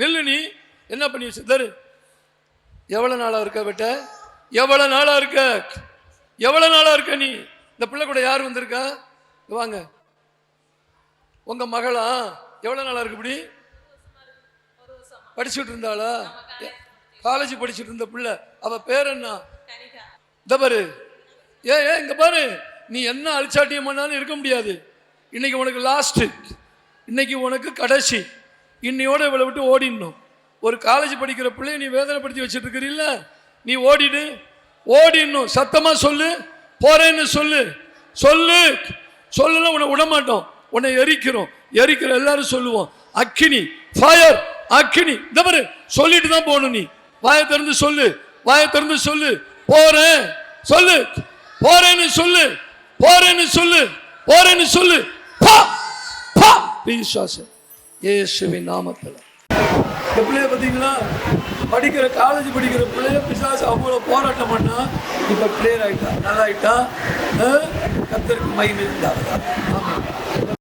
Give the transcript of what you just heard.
நில்லு நீ. என்ன பண்ணி வச்சு தரு. எவ்வளோ நாளாக இருக்க விட்ட? எவ்வளோ நாளாக இருக்க? எவ்வளோ நாளாக இருக்க நீ? இந்த பிள்ளை கூட யார் வந்திருக்கா? வாங்க. உங்க மகளா? எவ்வளோ நாளாக இருக்கு இப்படி? படிச்சுட்டு இருந்தாளா? காலேஜ் படிச்சுட்டு இருந்த பிள்ளை. அவ பேர் என்ன? இந்த பாரு. ஏ ஏ இங்க பாரு. நீ என்ன அழிச்சாட்டியம் பண்ணாலும் இருக்க முடியாது. இன்னைக்கு உனக்கு லாஸ்ட் இன்னைக்கு உனக்கு கடைசி. இன்னையோட இவளை விட்டு ஓடிடணும். ஒரு காலேஜ் படிக்கிற பிள்ளைய நீ வேதனைப்படுத்தி வச்சுட்டு இருக்கிறீல்ல நீ ஓடிடு. ஓடிடணும். சத்தமாக சொல்லு. போறேன்னு சொல்லு. சொல்லு. சொல்லலாம் உன்னை விடமாட்டோம். உன்னை எரிக்கிறோம். எரிக்கிற எல்லாரும் சொல்லுவோம். அக்கினி ஃபயர் அக்கினி. இந்த மாதிரி சொல்லிட்டு தான் போகணும் நீ. வாயை திறந்து சொல்லு. வாயை திறந்து சொல்லு. போறேன். சொல்லு. போறேன்னு சொல்லு. போறேன்னு சொல்லு. போறேன்னு சொல்லு. பா! பா! விசுவாசம் இயேசுவின் நாமத்தில். இந்த பிள்ளைய பார்த்தீங்களா? படிக்கிற காலேஜ் படிக்கிற பிள்ளைய பிசாசு அவ்வளோ போராட்டம் பண்ணா இப்போ கிளியர் ஆகிட்டா நல்லா ஆயிட்டா கத்தருக்கு மகிமை இருந்தாங்க ஆமாம்